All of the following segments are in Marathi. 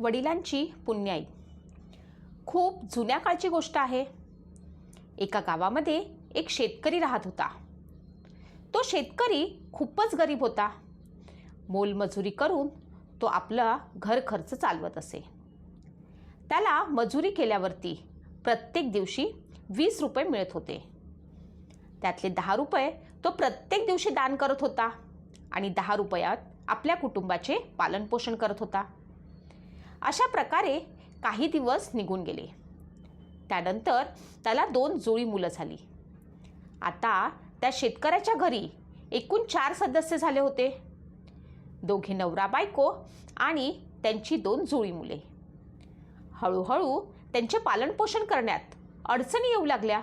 वडिलांची पुण्याई. खूप जुन्या काळची गोष्ट आहे. एका गावामध्ये एक शेतकरी राहत होता. तो शेतकरी खूपच गरीब होता. मोलमजुरी करून तो आपला घर खर्च चालवत असे. त्याला मजुरी केल्यावरती प्रत्येक दिवशी वीस रुपये मिळत होते. त्यातले दहा रुपये तो प्रत्येक दिवशी दान करत होता आणि दहा रुपयात आपल्या कुटुंबाचे पालनपोषण करत होता. अशा प्रकारे काही दिवस निघून गेले. त्यानंतर त्याला दोन जुळी मुलं झाली. आता त्या शेतकऱ्याच्या घरी एकूण चार सदस्य झाले होते. दोघे नवरा बायको आणि त्यांची दोन जुळी मुले. हळूहळू त्यांचे पालनपोषण करण्यात अडचणी येऊ लागल्या.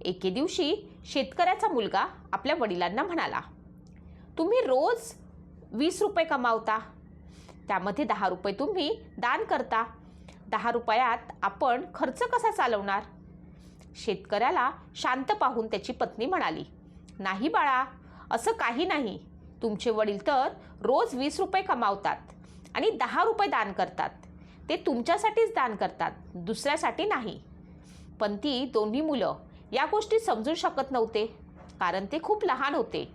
एके दिवशी शेतकऱ्याचा मुलगा आपल्या वडिलांना म्हणाला तुम्ही रोज वीस रुपये कमावता. त्यामध्ये दहा रुपये तुम्ही दान करता. दहा रुपयात आपण खर्च कसा चालवणार? शेतकऱ्याला शांत पाहून त्याची पत्नी म्हणाली नाही बाळा असं काही नाही. तुमचे वडील तर रोज वीस रुपये कमावतात आणि दहा रुपये दान करतात. ते तुमच्यासाठीच दान करतात दुसऱ्यासाठी नाही. पण ती दोन्ही मुलं या गोष्टी समजू शकत नव्हते कारण ते खूप लहान होते.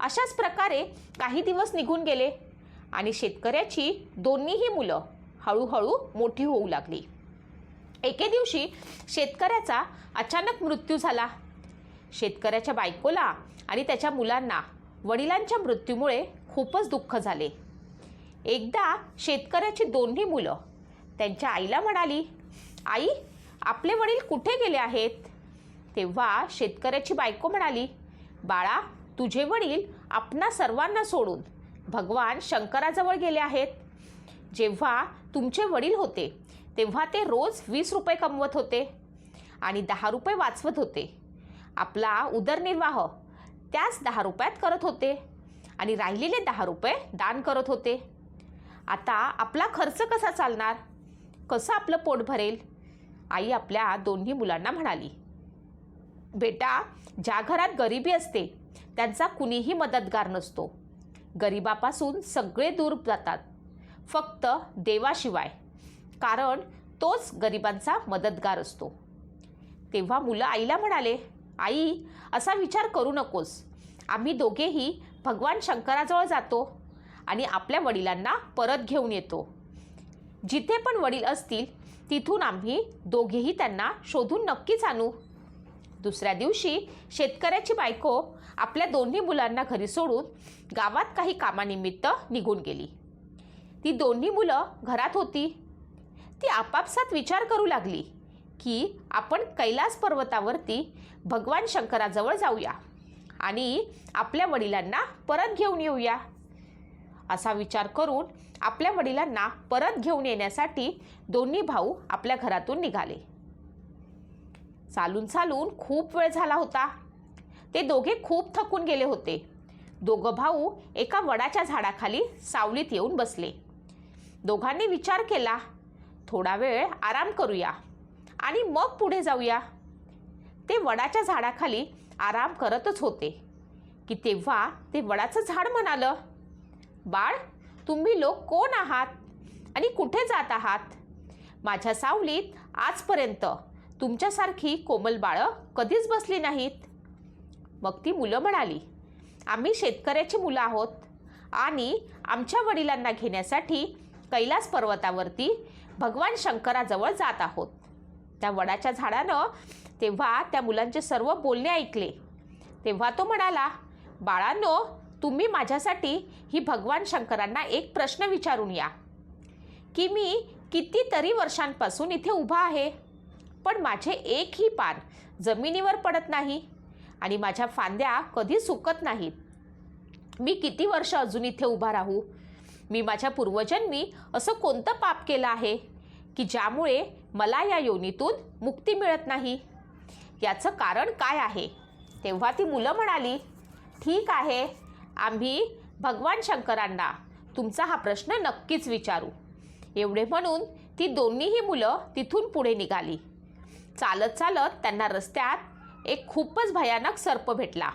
अशाच प्रकारे काही दिवस निघून गेले. आणि शेतकऱ्याची दोन्हीही मुलं हळूहळू मोठी होऊ लागली. एके दिवशी शेतकऱ्याचा अचानक मृत्यू झाला. शेतकऱ्याच्या बायकोला आणि त्याच्या मुलांना वडिलांच्या मृत्यूमुळे खूपच दुःख झाले. एकदा शेतकऱ्याची दोन्ही मुलं त्यांच्या आईला म्हणाली आई आपले वडील कुठे गेले आहेत? तेव्हा शेतकऱ्याची बायको म्हणाली बाळा तुझे वडील आपणा सर्वांना सोडून भगवान शंकराजवळ गेले आहेत. जेव्हा तुमचे वडील होते तेव्हा ते रोज वीस रुपये कमवत होते आणि दहा रुपये वाचवत होते. आपला उदरनिर्वाह त्याच दहा रुपयात करत होते आणि राहिलेले दहा रुपये दान करत होते. आता आपला खर्च कसा चालणार? कसं आपलं पोट भरेल? आई आपल्या दोन्ही मुलांना म्हणाली बेटा ज्या घरात गरिबी असते त्यांचा कुणीही मदतगार नसतो. गरिबापासून सगळे दूर जातात. फक्त देवाशिवाय. कारण तोच गरिबांचा मदतगार असतो. तेव्हा मुलं आईला म्हणाले आई असा विचार करू नकोस. आम्ही दोघेही भगवान शंकराजवळ जातो आणि आपल्या वडिलांना परत घेऊन येतो. जिथे पण वडील असतील तिथून आम्ही दोघेही त्यांना शोधून नक्कीच आणू. दुसऱ्या दिवशी शेतकऱ्याची बायको आपल्या दोन्ही मुलांना घरी सोडून गावात काही कामानिमित्त निघून गेली. ती दोन्ही मुलं घरात होती. ती आपापसात विचार करू लागली की आपण कैलास पर्वतावरती भगवान शंकराजवळ जाऊया आणि आपल्या वडिलांना परत घेऊन येऊया. असा विचार करून आपल्या वडिलांना परत घेऊन येण्यासाठी दोन्ही भाऊ आपल्या घरातून निघाले. चालून चालून खूप वेळ झाला होता. ते दोघे खूप थकून गेले होते. दोघं भाऊ एका वडाच्या झाडाखाली सावलीत येऊन बसले. दोघांनी विचार केला थोडा वेळ आराम करूया आणि मग पुढे जाऊया. ते वडाच्या झाडाखाली आराम करतच होते. की तेव्हा ते वडाचं झाड म्हणालं बाळ तुम्ही लोक कोण आहात आणि कुठे जात आहात? माझ्या सावलीत आजपर्यंत तुमच्यासारखी कोमल बाळं कधीच बसली नाहीत? मग ती मुलं म्हणाली आम्ही शेतकऱ्याची मुलं आहोत आणि आमच्या वडिलांना घेण्यासाठी कैलास पर्वतावरती भगवान शंकराजवळ जात आहोत. त्या वडाच्या झाडानं तेव्हा त्या मुलांचे सर्व बोलणे ऐकले. तेव्हा तो म्हणाला बाळांनो तुम्ही माझ्यासाठी ही भगवान शंकरांना एक प्रश्न विचारून या. की मी कितीतरी वर्षांपासून इथे उभा आहे. पण माझे एकही पान जमिनीवर पडत नाही आणि माझ्या फांद्या कधी सुकत नाहीत. मी किती वर्ष अजून इथे उभा राहू? मी माझ्या पूर्वजन्मी असं कोणतं पाप केलं आहे की ज्यामुळे मला या योनीतून मुक्ती मिळत नाही? याचं कारण काय आहे? तेव्हा ती मुलं म्हणाली ठीक आहे आम्ही भगवान शंकरांना तुमचा हा प्रश्न नक्कीच विचारू. एवढे म्हणून ती दोन्हीही मुलं तिथून पुढे निघाली. चालत चालत त्यांना रस्त्यात एक खूपच भयानक सर्प भेटला.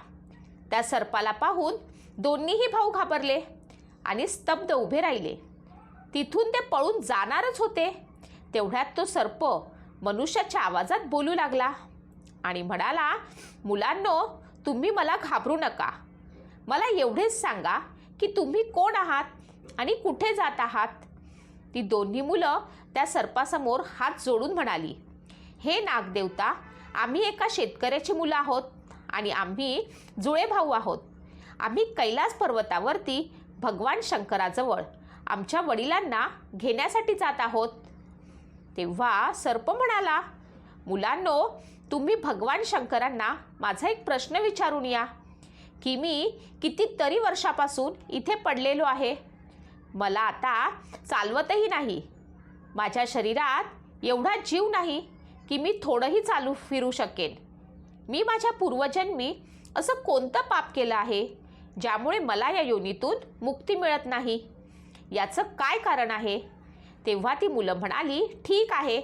त्या सर्पाला पाहून दोन्हीही भाऊ घाबरले आणि स्तब्ध उभे राहिले. तिथून ते पळून जाणारच होते. तेवढ्यात तो सर्प मनुष्याच्या आवाजात बोलू लागला आणि म्हणाला मुलांनो तुम्ही मला घाबरू नका. मला एवढेच सांगा की तुम्ही कोण आहात आणि कुठे जात आहात? ती दोन्ही मुलं त्या सर्पासमोर हात जोडून म्हणाली. हे नागदेवता आम्ही एका शेतकऱ्याची मुलं आहोत आणि आम्ही जुळे भाऊ आहोत. आम्ही कैलास पर्वतावरती भगवान शंकराजवळ आमच्या वडिलांना घेण्यासाठी जात आहोत. तेव्हा सर्प म्हणाला मुलांनो तुम्ही भगवान शंकरांना माझा एक प्रश्न विचारून या. की मी कितीतरी वर्षापासून इथे पडलेलो आहे. मला आता चालवतही नाही. माझ्या शरीरात एवढा जीव नाही. की मी थोडंही चालू फिरू शकेन. मी माझ्या पूर्वजन्मी असं कोणतं पाप केलं आहे ज्यामुळे मला या योनीतून मुक्ती मिळत नाही? याचं काय कारण आहे? तेव्हा ती मुलं म्हणाली ठीक आहे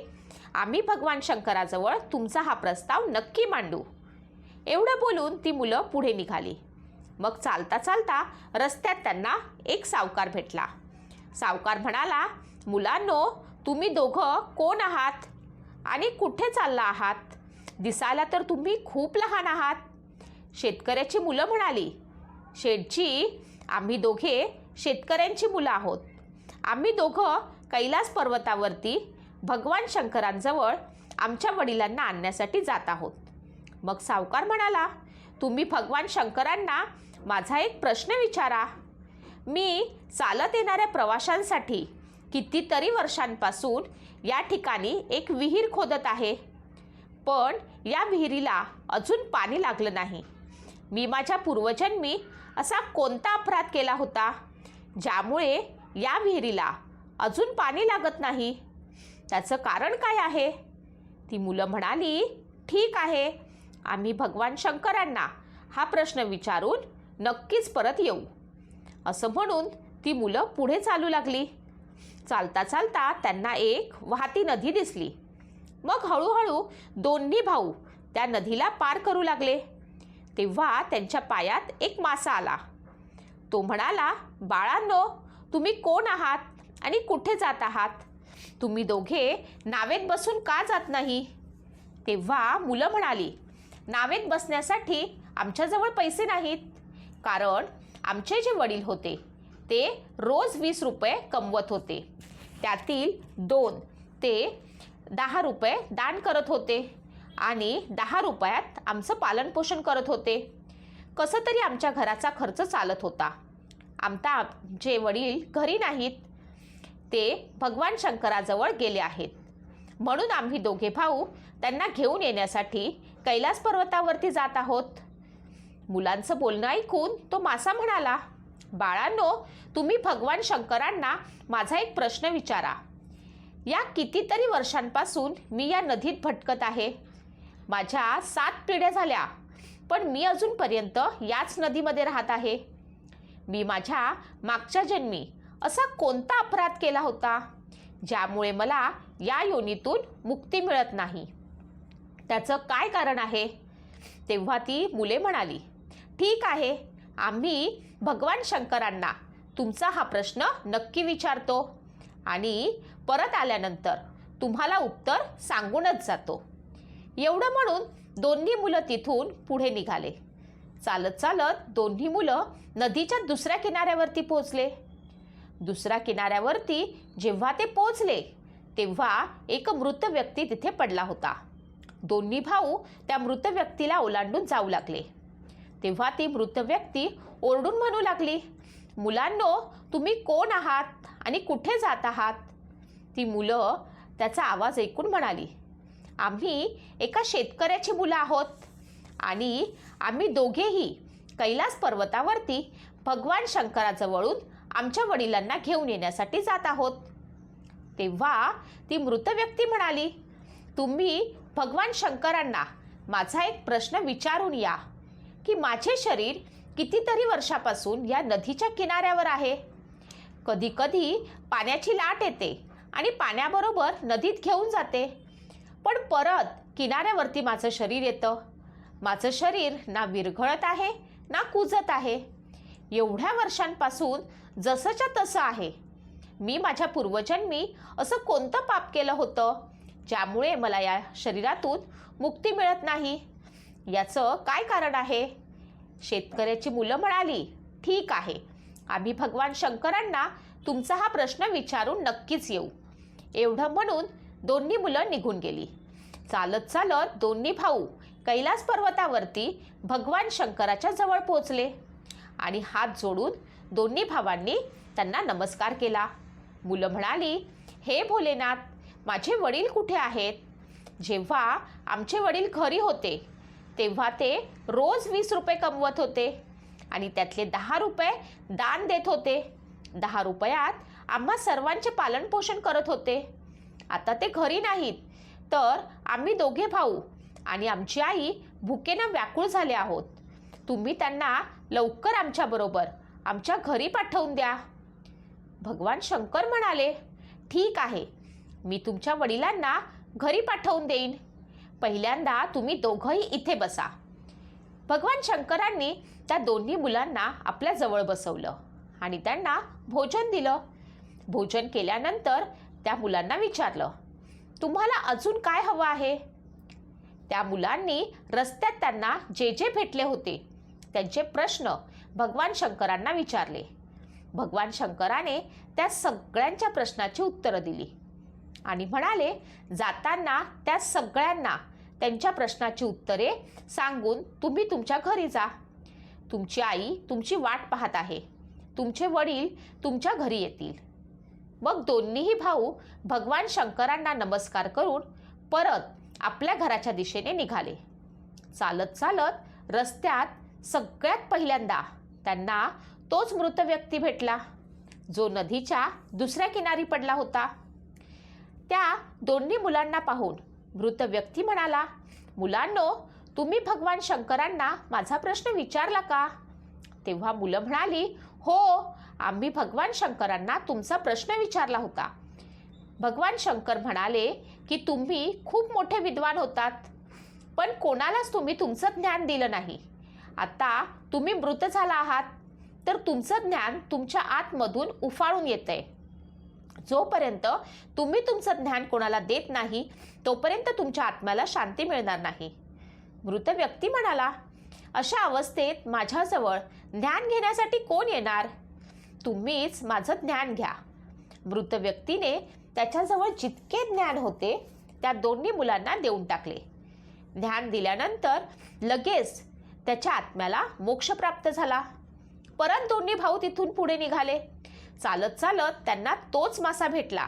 आम्ही भगवान शंकराजवळ तुमचा हा प्रस्ताव नक्की मांडू. एवढं बोलून ती मुलं पुढे निघाली. मग चालता चालता रस्त्यात त्यांना एक सावकार भेटला. सावकार म्हणाला मुलांनो तुम्ही दोघं कोण आहात? आणि कुठे चालला आहात? दिसायला तर तुम्ही खूप लहान आहात. शेतकऱ्याची मुलं म्हणाली. शेठजी आम्ही दोघे शेतकऱ्यांची मुलं आहोत. आम्ही दोघं कैलास पर्वतावरती भगवान शंकरांजवळ आमच्या वडिलांना आणण्यासाठी जात आहोत. मग सावकार म्हणाला तुम्ही भगवान शंकरांना माझा एक प्रश्न विचारा. मी चालत येणाऱ्या प्रवाशांसाठी कितीतरी वर्षांपासून या ठिकाणी एक विहीर खोदत आहे. पण या विहिरीला अजून पाणी लागलं नाही. मी माझ्या पूर्वजन्मी असा कोणता अपराध केला होता? ज्यामुळे या विहिरीला अजून पाणी लागत नाही. त्याचं कारण काय आहे? ती मुलं म्हणाली ठीक आहे आम्ही भगवान शंकरांना हा प्रश्न विचारून नक्कीच परत येऊ. असं म्हणून ती मुलं पुढे चालू लागली. चालता चालता त्यांना एक वाहती नदी दिसली. मग हळूहळू दोन्ही भाऊ त्या नदीला पार करू लागले. तेव्हा त्यांच्या पायात एक मासा आला. तो म्हणाला बाळांनो तुम्ही कोण आहात आणि कुठे जात आहात? तुम्ही दोघे नावेत बसून का जात नाही? तेव्हा मुलं म्हणाली नावेत बसण्यासाठी आमच्याजवळ पैसे नाहीत कारण आमचे जे वडील होते ते रोज वीस रुपये कमवत होते. त्यातील दोन ते दहा रुपये दान करत होते आणि दहा रुपयात आमचं पालनपोषण करत होते. कसं तरी आमच्या घराचा खर्च चालत होता. आमता आमचे वडील घरी नाहीत. ते भगवान शंकराजवळ गेले आहेत. म्हणून आम्ही दोघे भाऊ त्यांना घेऊन येण्यासाठी कैलास पर्वतावरती जात आहोत. मुलांचं बोलणं ऐकून तो मासा म्हणाला बाळांनो तुम्ही भगवान शंकरांना माझा एक प्रश्न विचारा. या कितीतरी वर्षांपासून मी या नदीत भटकत आहे. माझ्या सात पिढ्या झाल्या पण मी अजूनपर्यंत याच नदीमध्ये राहत आहे. मी माझ्या मागच्या जन्मी असा कोणता अपराध केला होता ज्यामुळे मला या योनीतून मुक्ती मिळत नाही? त्याचं काय कारण आहे? तेव्हा ती मुले म्हणाली ठीक आहे आम्ही भगवान शंकरांना तुमचा हा प्रश्न नक्की विचारतो. आणि परत आल्यानंतर तुम्हाला उत्तर सांगूनच जातो. एवढं म्हणून दोन्ही मुलं तिथून पुढे निघाले. चालत चालत दोन्ही मुलं नदीच्या दुसऱ्या किनाऱ्यावरती पोचले दुसऱ्या किनाऱ्यावरती जेव्हा ते पोचले तेव्हा एक मृत व्यक्ती तिथे पडला होता. दोन्ही भाऊ त्या मृत व्यक्तीला ओलांडून जाऊ लागले. तेव्हा ती मृत व्यक्ती ओरडून म्हणू लागली मुलांनो तुम्ही कोण आहात आणि कुठे जात आहात? ती मुलं त्याचा आवाज ऐकून म्हणाली आम्ही एका शेतकऱ्याची मुलं आहोत आणि आम्ही दोघेही कैलास पर्वतावरती भगवान शंकराजवळून आमच्या वडिलांना घेऊन येण्यासाठी जात आहोत. तेव्हा ती मृत व्यक्ती म्हणाली तुम्ही भगवान शंकरांना माझा एक प्रश्न विचारून या. की माझे शरीर कितीतरी वर्षापासून या नदीच्या किनाऱ्यावर आहे. कधी कधी पाण्याची लाट येते आणि पाण्याबरोबर नदीत घेऊन जाते. पण परत किनाऱ्यावरती माझं शरीर येतं. माझं शरीर ना विरघळत आहे ना कुजत आहे. एवढ्या वर्षांपासून जसंच्या तसं आहे. मी माझ्या पूर्वजन्मी असं कोणतं पाप केलं होतं? ज्यामुळे मला या शरीरातून मुक्ती मिळत नाही. याचं काय कारण आहे? शेतकऱ्याची मुलं म्हणाली ठीक आहे. आम्ही भगवान शंकरांना तुमचा हा प्रश्न विचारून नक्कीच येऊ. एवढं म्हणून दोन्ही मुलं निघून गेली. चालत चालत दोन्ही भाऊ कैलास पर्वतावरती भगवान शंकराच्या जवळ पोहोचले आणि हात जोडून दोन्ही भावांनी त्यांना नमस्कार केला. मुलं म्हणाली हे भोलेनाथ माझे वडील कुठे आहेत? जेव्हा आमचे वडील घरी होते तेव्हा ते रोज वीस रुपये कमवत होते. आणि त्यातले दहा रुपये दान देत होते. दहा रुपयात आम्हा सर्वांचे पालनपोषण करत होते. आता ते घरी नाहीत. तर आम्ही दोघे भाऊ आणि आमची आई भुकेनं व्याकुळ झाले आहोत. तुम्ही त्यांना लवकर आमच्याबरोबर आमच्या घरी पाठवून द्या. भगवान शंकर म्हणाले ठीक आहे. मी तुमच्या वडिलांना घरी पाठवून देईन. पहिल्यांदा तुम्ही दोघंही इथे बसा. भगवान शंकरांनी त्या दोन्ही मुलांना आपल्या जवळ बसवलं आणि त्यांना भोजन दिलं. भोजन केल्यानंतर त्या मुलांना विचारलं तुम्हाला अजून काय हवं आहे? त्या मुलांनी रस्त्यात त्यांना जे जे भेटले होते त्यांचे प्रश्न भगवान शंकरांना विचारले. भगवान शंकराने त्या सगळ्यांच्या प्रश्नाची उत्तरं दिली. आणि म्हणाले जाताना त्या सगळ्यांना त्यांच्या प्रश्नाची उत्तरे सांगून तुम्ही तुमच्या घरी जा. तुमची आई तुमची वाट पाहत आहे. तुमचे वडील तुमच्या घरी येतील. मग दोन्हीही भाऊ भगवान शंकरांना नमस्कार करून परत आपल्या घराच्या दिशेने निघाले. चालत चालत रस्त्यात सगळ्यात पहिल्यांदा त्यांना तोच मृत व्यक्ती भेटला. जो नदीच्या दुसऱ्या किनारी पडला होता. त्या दोन्ही मुलांना पाहून मृत व्यक्ती म्हणाला मुलांनो तुम्ही भगवान शंकरांना माझा प्रश्न विचारला का? तेव्हा मुलं म्हणाली हो आम्ही भगवान शंकरांना तुमचा प्रश्न विचारला होता. भगवान शंकर म्हणाले की तुम्ही खूप मोठे विद्वान होतात पण कोणालाच तुम्ही तुमचं ज्ञान दिलं नाही. आता तुम्ही मृत झाला आहात तर तुमचं ज्ञान तुमच्या आतमधून उफाळून येतंय. जोपर्यंत तुम्ही तुमचं ज्ञान कोणाला देत नाही तोपर्यंत तुमच्या आत्म्याला शांती मिळणार नाही. मृत व्यक्ती म्हणाला अशा अवस्थेत माझ्याजवळ ज्ञान घेण्यासाठी कोण येणार? तुम्हीच माझं ज्ञान घ्या. मृत व्यक्तीने त्याच्याजवळ जितके ज्ञान होते त्या दोन्ही मुलांना देऊन टाकले. ध्यान दिल्यानंतर लगेच त्याच्या आत्म्याला मोक्ष प्राप्त झाला. परत दोन्ही भाऊ तिथून पुढे निघाले. चालत चालत त्यांना तोच मासा भेटला.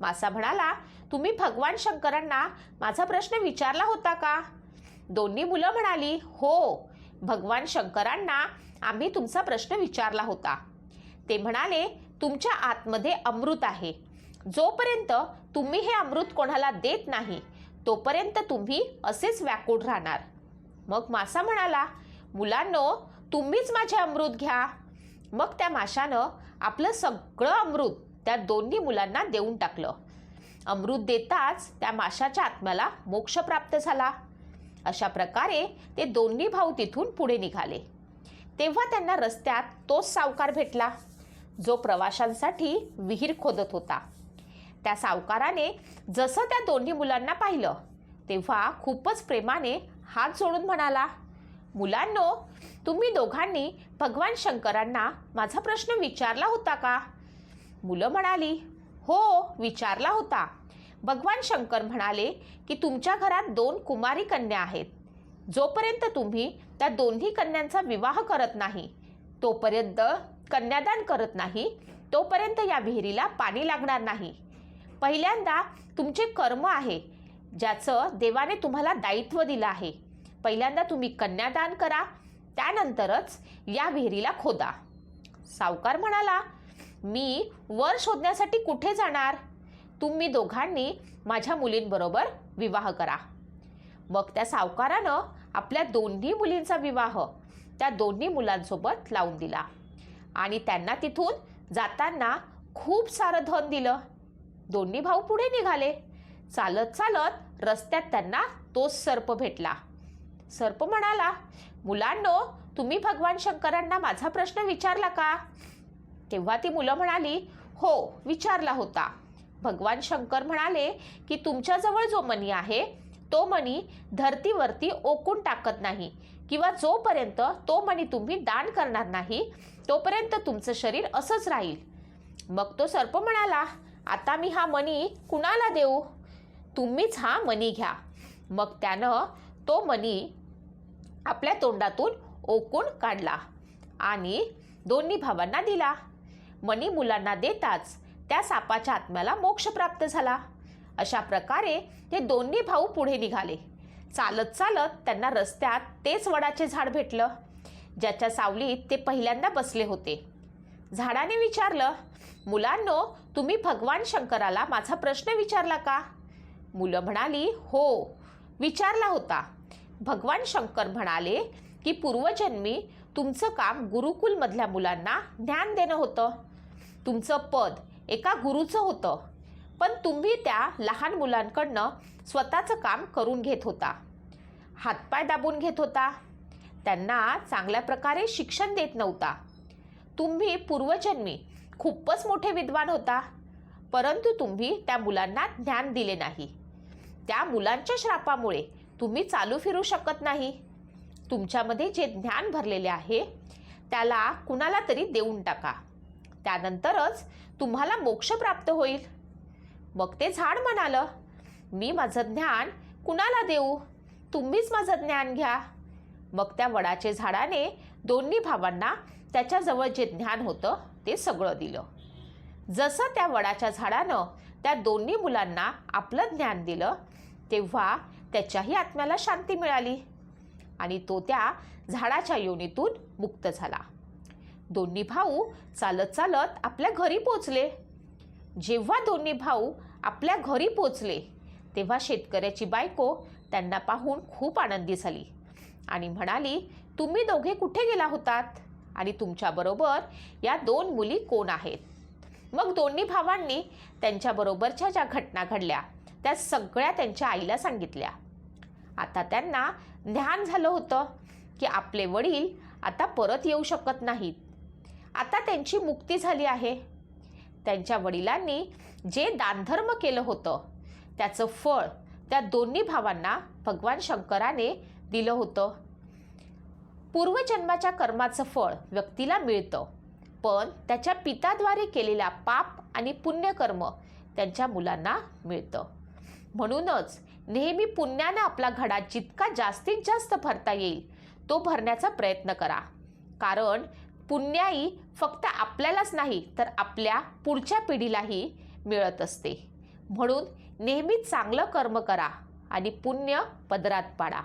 मासा म्हणाला तुम्ही भगवान शंकरांना माझा प्रश्न विचारला होता का? दोन्ही मुलं म्हणाली हो भगवान शंकरांना आम्ही तुमचा प्रश्न विचारला होता. ते म्हणाले तुमच्या आतमध्ये अमृत आहे. जोपर्यंत तुम्ही हे अमृत कोणाला देत नाही तोपर्यंत तुम्ही असेच व्याकुळ राहणार. मग मासा म्हणाला मुलांनो तुम्हीच माझे अमृत घ्या. मग त्या माशानं आपलं सगळं अमृत त्या दोन्ही मुलांना देऊन टाकलं. अमृत देताच त्या माशाच्या आत्म्याला मोक्ष प्राप्त झाला. अशा प्रकारे ते दोन्ही भाऊ तिथून पुढे निघाले. तेव्हा त्यांना रस्त्यात तोच सावकार भेटला. जो प्रवाशांसाठी विहीर खोदत होता. त्या सावकाराने जसं त्या दोन्ही मुलांना पाहिलं तेव्हा खूपच प्रेमाने हात जोडून म्हणाला मुलांनो तुम्ही दोघांनी भगवान शंकरांना माझा प्रश्न विचारला होता का? मुलं म्हणाली हो विचारला होता. भगवान शंकर म्हणाले की तुमच्या घरात दोन कुमारी कन्या आहेत. जोपर्यंत तुम्ही त्या दोन्ही कन्यांचा विवाह करत नाही तोपर्यंत कन्यादान करत नाही तोपर्यंत या विहिरीला पाणी लागणार नाही. पहिल्यांदा तुमचे कर्म आहे ज्याचं देवाने तुम्हाला दायित्व दिलं आहे. पहिल्यांदा तुम्ही कन्यादान करा त्यानंतरच या विहिरीला खोदा. सावकार म्हणाला मी वर शोधण्यासाठी कुठे जाणार? तुम्ही दोघांनी माझ्या मुलींबरोबर विवाह करा. मग त्या सावकारानं आपल्या दोन्ही मुलींचा विवाह त्या दोन्ही मुलांसोबत लावून दिला आणि त्यांना तिथून जाताना खूप सारं धन दिलं. दोन्ही भाऊ पुढे निघाले. चालत चालत रस्त्यात त्यांना तोच सर्प भेटला. सर्प म्हणाला मुलांनो तुम्ही भगवान शंकरांना माझा प्रश्न विचारला का? तेव्हा ती मुलं म्हणाली हो विचारला होता. भगवान शंकर म्हणाले की तुमच्याजवळ जो मनी आहे तो मणी धरतीवरती ओकून टाकत नाही किंवा जोपर्यंत तो मणी तुम्ही दान करणार नाही तोपर्यंत तुमचं शरीर असंच राहील. मग तो सर्प म्हणाला आता मी हा मणी कुणाला देऊ? तुम्हीच हा मणी घ्या. मग त्यानं तो मनी आपल्या तोंडातून ओकून काढला आणि दोन्ही भावांना दिला. मनी मुलांना देताच त्या सापाच्या आत्म्याला मोक्ष प्राप्त झाला. अशा प्रकारे हे दोन्ही भाऊ पुढे निघाले. चालत चालत त्यांना रस्त्यात तेच वडाचे झाड भेटलं. ज्याच्या सावलीत ते पहिल्यांदा बसले होते. झाडाने विचारलं मुलांनो तुम्ही भगवान शंकराला माझा प्रश्न विचारला का? मुलं म्हणाली हो. विचारला होता. भगवान शंकर म्हणाले की पूर्वजन्मी तुमचं काम गुरुकुलमधल्या मुलांना ज्ञान देणं होतं. तुमचं पद एका गुरुचं होतं. पण तुम्ही त्या लहान मुलांकडनं स्वतःचं काम करून घेत होता. हातपाय दाबून घेत होता. त्यांना चांगल्या प्रकारे शिक्षण देत नव्हता. तुम्ही पूर्वजन्मी खूपच मोठे विद्वान होता. परंतु तुम्ही त्या मुलांना ज्ञान दिले नाही. त्या मुलांच्या श्रापामुळे तुम्ही चालू फिरू शकत नाही. तुमच्यामध्ये जे ज्ञान भरलेले आहे त्याला कुणाला तरी देऊन टाका. त्यानंतरच तुम्हाला मोक्ष प्राप्त होईल. मग ते झाड म्हणालं मी माझं ज्ञान कुणाला देऊ? तुम्हीच माझं ज्ञान घ्या. मग त्या वडाचे झाडाने दोन्ही भावांना त्याच्याजवळ जे ज्ञान होतं ते सगळं दिलं. जसं त्या वडाच्या झाडानं त्या दोन्ही मुलांना आपलं ज्ञान दिलं तेव्हा त्याच्याही आत्म्याला शांती मिळाली. आणि तो त्या झाडाच्या योनीतून मुक्त झाला. दोन्ही भाऊ चालत चालत आपल्या घरी पोचले. जेव्हा दोन्ही भाऊ आपल्या घरी पोचले तेव्हा शेतकऱ्याची बायको त्यांना पाहून खूप आनंदी झाली आणि म्हणाली तुम्ही दोघे कुठे गेला होतात? आणि तुमच्याबरोबर या दोन मुली कोण आहेत? मग दोन्ही भावांनी त्यांच्याबरोबरच्या ज्या घटना घडल्या त्या सगळ्या त्यांच्या आईला सांगितल्या. आता त्यांना ज्ञान झालं होतं की आपले वडील आता परत येऊ शकत नाहीत. आता त्यांची मुक्ती झाली आहे. त्यांच्या वडिलांनी जे दानधर्म केलं होतं त्याचं फळ त्या दोन्ही भावांना भगवान शंकराने दिलं होतं. पूर्वजन्माच्या कर्माचं फळ व्यक्तीला मिळतं पण त्याच्या पिताद्वारे केलेल्या पाप आणि पुण्यकर्म त्यांच्या मुलांना मिळतं. म्हणूनच नेहमी पुण्यानं आपला घडा जितका जास्तीत जास्त भरता येईल तो भरण्याचा प्रयत्न करा. कारण पुण्याई फक्त आपल्यालाच नाही तर आपल्या पुढच्या पिढीलाही मिळत असते. म्हणून नेहमी चांगलं कर्म करा आणि पुण्य पदरात पाडा.